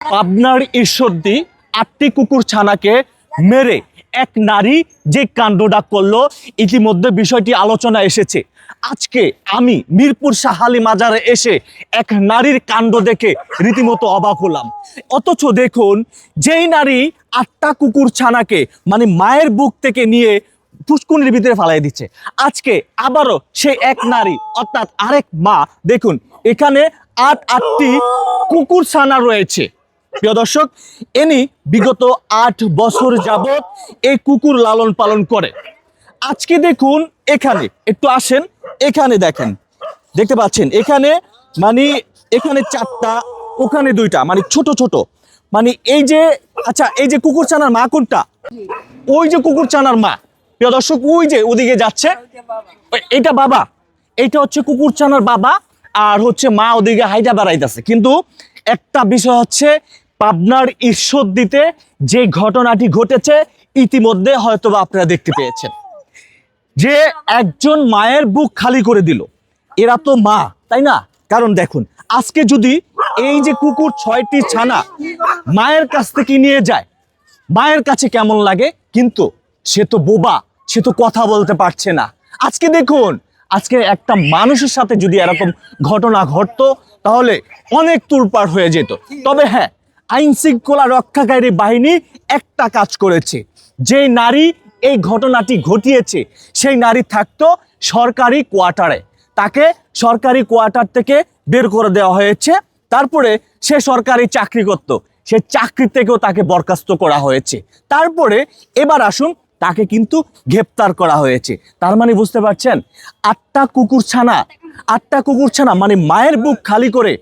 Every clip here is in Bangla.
পাবনার ঈশ্বরদী আটটি কুকুর ছানাকে মেরে এক নারী যে কাণ্ডটা করল, ইতিমধ্যে বিষয়টি আলোচনা এসেছে। আজকে আমি মিরপুর সাহালি মাজারে এসে এক নারীর কাণ্ড দেখে রীতিমতো অবাক হলাম। অথচ দেখুন, যেই নারী আটটা কুকুর ছানাকে মানে মায়ের বুক থেকে নিয়ে পুষ্কুনির ভিতরে ফালাই দিচ্ছে। আজকে আবারও সেই এক নারী, অর্থাৎ আরেক মা, দেখুন, এখানে আট আটটি কুকুর ছানা রয়েছে। প্রিয় দর্শক, এনি বিগত আট বছর যাবত এই কুকুর লালন পালন করে। আজকে দেখুন, এখানে, একটু আসেন, এখানে দেখেন। দেখতে পাচ্ছেন, এখানে মানে এখানে চারটা, ওখানে দুইটা মানে ছোট ছোট। মানে এই যে আচ্ছা এই যে কুকুর চানার মা কোনটা? ওই যে কুকুর চানার মা। প্রিয় দর্শক, ওই যে, ওদিকে যাচ্ছে। এইটা বাবা। এইটা হচ্ছে কুকুর চানার বাবা, আর হচ্ছে মা ওদিকে হাইটা বেড়াইতেছে। কিন্তু একটা বিষয় হচ্ছে পাবনার ঈশ্বর দিতে যে ঘটনাটি ঘটেছে, ইতিমধ্যে হয়তোবা আপনারা দেখতে পেয়েছেন। যে একজন মায়ের বুক খালি করে দিল। এরা তো মা, তাই না? কারণ দেখুন, আজকে যদি এই যে কুকুর ছয়টি ছানা মায়ের কাছ থেকে নিয়ে যায়, মায়ের কাছে কেমন লাগে? কিন্তু সে তো বোবা, সে তো কথা বলতে পারছে না। আজকে দেখুন, আজকে একটা মানুষের সাথে যদি এরকম ঘটনা ঘটতো, তাহলে অনেক তুলপার হয়ে যেত। তবে হ্যাঁ আইন শৃঙ্খলা রক্ষাকারী বাহিনী একটা কাজ করেছে। যে নারী এই ঘটনাটি ঘটিয়েছে, সেই নারী থাকতো সরকারি কোয়ার্টারে। তাকে সরকারি কোয়ার্টার থেকে বের করে দেওয়া হয়েছে। তারপরে সে সরকারি চাকরি করত, সে চাকরি থেকেও তাকে বরখাস্ত করা হয়েছে। তারপরে এবার আসুন, তাকে কিন্তু গ্রেপ্তার করা হয়েছে। তার মানে বুঝতে পারছেন? আটটা কুকুর ছানা আটটা কুকুর ছানা মানে মায়ের বুক খালি করে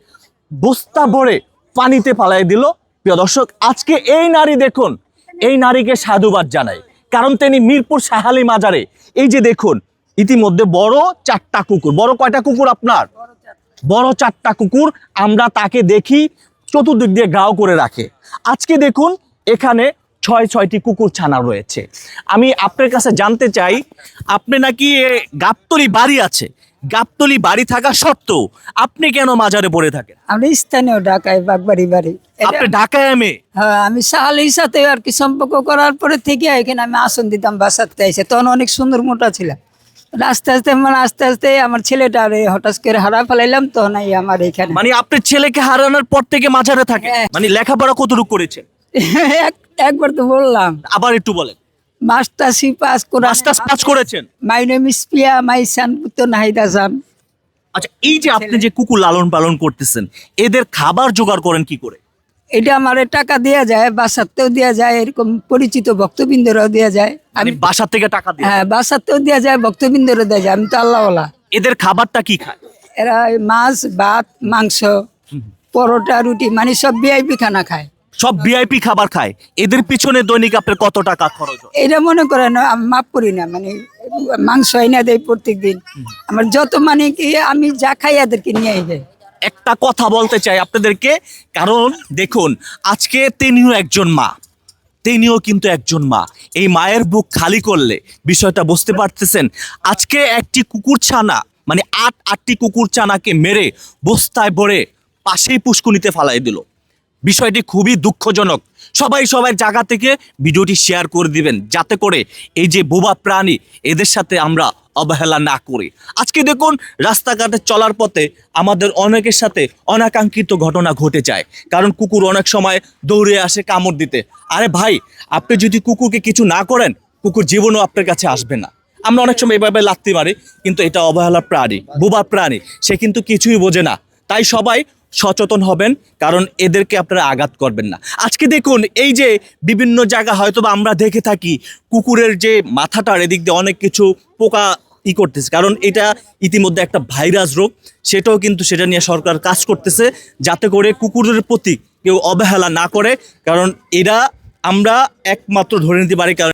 বস্তা ভরে পানিতে পালাই দিল। প্রিয় দর্শক, আজকে এই নারী দেখুন, এই নারীকে সাধুবাদ জানাই। কারণ তিনি মিরপুর সাহালি মাজারে। এই যে দেখুন, ইতিমধ্যে বড় চারটা কুকুর। বড় কয়টা কুকুর আপনার? বড় চারটা কুকুর। আমরা তাকে দেখি, চতুর্দিক দিয়ে গাও করে রাখে। আজকে দেখুন, এখানে ছয়, ছয়টি কুকুর ছানা রয়েছে। আমি আপনার কাছে জানতে চাই, আপনি নাকি গাবতলি বাড়ি আছে? গাবতলি বাড়ি থাকা সত্ত্বেও আপনি কেন মাজারে পড়ে থাকেন? আমি স্থানীয় ঢাকায় বাগবাড়ি বাড়ি। আপনি ঢাকায় আমি হ্যাঁ, আমি সাহালির সাথে আর কি সম্পর্ক করার পরে থেকে এখানে আমি আসন দিতাম বাসাতে এসে তখন অনেক সুন্দর মোটা ছিলাম। আস্তে আস্তে মানে আস্তে আস্তে আমার ছেলেটা হঠাৎ করে হারা ফেলাইলাম তখন এই আমার এখানে। মানে আপনার ছেলেকে হারানোর পর থেকে মাজারে থাকে হ্যাঁ। মানে লেখাপড়া কতটুকু করেছে এক- একবার তো বললাম। আবার একটু বলেন। মাস্টার সি পাস করে মাস্টার্স পাস করেছেন? My name is Piya my সান পুত্র নাহিদা সান আচ্ছা এই যে আপনি যে কুকুর লালন পালন করতেছেন এদের খাবার জোগাড় করেন কি করে? এটা আমার টাকা দেওয়া যায় বাসাতেও দেওয়া যায় এরকম পরিচিত ভক্তবৃন্দরাও দেওয়া যায়। আমি আমি বাসা থেকে টাকা দিই হ্যাঁ বাসাতেও দেওয়া যায় ভক্তবৃন্দরও দেওয়া যায় আমি তো আল্লাহওয়ালা। এদের খাবারটা কি খায়? এরা মাছ ভাত মাংস পরোটা রুটি মানে সব ভিআইপি খানা খায়। সব ভিআইপি খাবার খায়। এদের পিছনে দৈনিক আপনার কত টাকা খরচ হয়? এটা মনে করেন আমি মাপ করি না মানে মাংস না দেয় প্রত্যেক দিন আমার যত মানে কি আমি যা খাই এদেরকে নিয়ে যাই একটা কথা বলতে চাই আপনাদেরকে কারণ দেখুন আজকে তিনিও একজন মা। তিনিও কিন্তু একজন মা। এই মায়ের বুক খালি করলে বিষয়টা বুঝতে পারতেছেন? আজকে একটি কুকুর ছানা মানে আট আটটি কুকুর ছানাকে মেরে বস্তায় ভরে পাশেই পুষ্কুনিতে ফালাই দিল। বিষয়টি খুবই দুঃখজনক। সবাই সবার জায়গা থেকে ভিডিওটি শেয়ার করে দিবেন, যাতে করে এই যে বোবা প্রাণী, এদের সাথে আমরা অবহেলা না করি। আজকে দেখুন, রাস্তাঘাটে চলার পথে আমাদের অনেকের সাথে অনাকাঙ্ক্ষিত ঘটনা ঘটে যায়। কারণ কুকুর অনেক সময় দৌড়ে আসে কামড় দিতে। আরে ভাই, আপনি যদি কুকুরকে কিছু না করেন, কুকুর জীবনও আপনার কাছে আসবে না। আমরা অনেক সময় এভাবে লাগতে পারি, কিন্তু এটা অবহেলার প্রাণী, বোবা প্রাণী, সে কিন্তু কিছুই বোঝে না। তাই সবাই সচেতন হবেন, কারণ এদেরকে আপনারা আঘাত করবেন না। আজকে দেখুন, এই যে বিভিন্ন জায়গা হয়তো আমরা দেখে থাকি, কুকুরের যে মাথাটার এদিক দিয়ে অনেক কিছু পোকা ই করতেছে। কারণ এটা ইতিমধ্যে একটা ভাইরাস রোগ, সেটাও কিন্তু সেটা নিয়ে সরকার কাজ করতেছে, যাতে করে কুকুরের প্রতি কেউ অবহেলা না করে, কারণ এরা আমরা একমাত্র ধরে নিতে পারি, কারণ